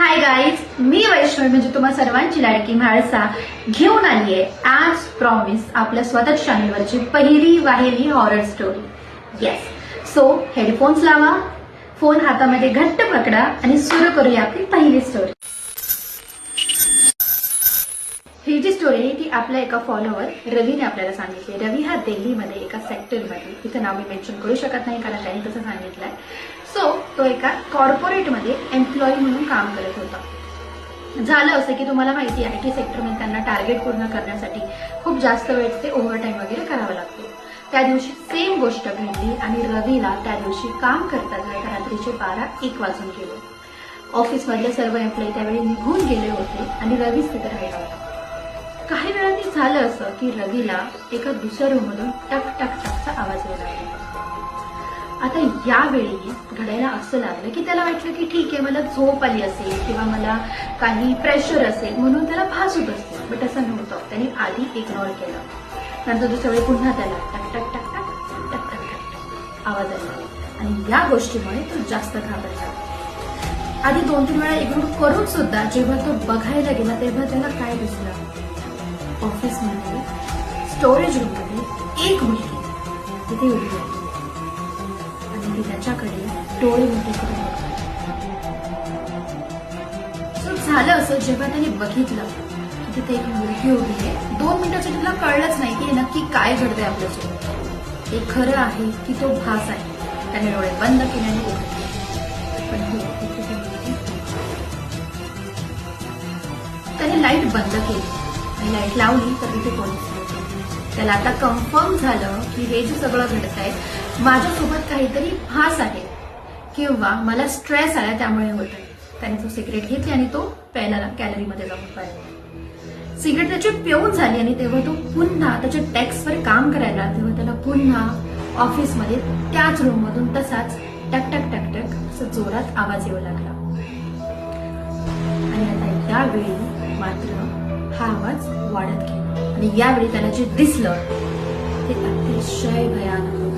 Hi guys मी वैष्णवी म्हणजे तुम्हा सर्वांची लाडकी म्हाळसा घेऊन आली आहे आज प्रॉमिस आपल्या स्वतःच चॅनलवरची पहिली वाहिली horror story yes so headphones लावा फोन हातामध्ये घट्ट पकडा आणि सुरू करूया आपली पहिली स्टोरी ही जी स्टोरी आहे ती आपल्या एका फॉलोवर रवीने आपल्याला सांगितली रवी हा दिल्लीमध्ये एका सेक्टरमध्ये तिथं नाव मी मेन्शन करू शकत नाही कारण त्यांनी तसं सांगितलंय. सो तो एका कॉर्पोरेटमध्ये एम्प्लॉई म्हणून काम करत होता. झालं असं की तुम्हाला माहिती आहे की सेक्टरमध्ये त्यांना टार्गेट पूर्ण करण्यासाठी खूप जास्त वेळ ते ओव्हरटाईम वगैरे करावा लागतो. त्या दिवशी सेम गोष्ट घडली आणि रवीला त्या दिवशी काम करता करता रात्रीचे बारा एक वाजून गेले. ऑफिसमधले सर्व एम्प्लॉई त्यावेळी निघून गेले होते आणि रवीच तिथे राहिला होता. काही वेळा वेळाने झालं असं की रवीला एका दुसऱ्या रूममधून टक टक टकचा आवाज यायला लागला. आता यावेळी घडायला असं लागलं की त्याला वाटलं की ठीक आहे मला झोप आली असेल किंवा मला काही प्रेशर असेल म्हणून त्याला भास होत असते बट असं नव्हतं. त्याने आधी इग्नोर केलं. नंतर दुसऱ्या वेळी पुन्हा त्याला टक टक टक टक टक टक टक आवाज आला. आणि या गोष्टीमुळे तो जास्त घाबरला. आधी दोन तीन वेळा इग्नोर करून सुद्धा जेव्हा तो बघायला गेला तेव्हा त्याला काय दिसलं? ऑफिसमध्ये स्टोरेज रूममध्ये एक मुलगी. तिथे उभी होती आणि ती त्याच्याकडे डोळे मोठे करून झालं असं जेव्हा त्याने बघितलं की तिथे एक मुलगी उभी आहे. दोन मिनिटाच्या तिला कळलंच नाही की नक्की काय घडतंय आपल्यासोबत. हे खरं आहे की तो भास आहे. त्याने डोळे बंद केल्याने उघडले पण हो, त्याने लाइट बंद केली. आणि लाइट लावली तर तिथे कोणीच त्याला आता कन्फर्म झालं की हे जे सगळं घडत आहे माझ्यासोबत काहीतरी फास आहे. किंवा मला स्ट्रेस आला त्यामुळे होत आहे त्याने तो सिगरेट घेतली आणि तो प्यायला कॅलरीमध्ये जाऊन पाहिला. सिगरेट त्याची पिऊन झाली आणि तेव्हा तो पुन्हा त्याच्या टॅक्सवर काम करायला तेव्हा त्याला पुन्हा ऑफिसमध्ये त्याच रूममधून तसाच टक टक टक टक असं जोरात आवाज येऊ लागला. आणि आता यावेळी मात्र हा आवाज वाढत गेला. आणि यावेळी त्याला जे दिसलं ते अतिशय भयानक. होतं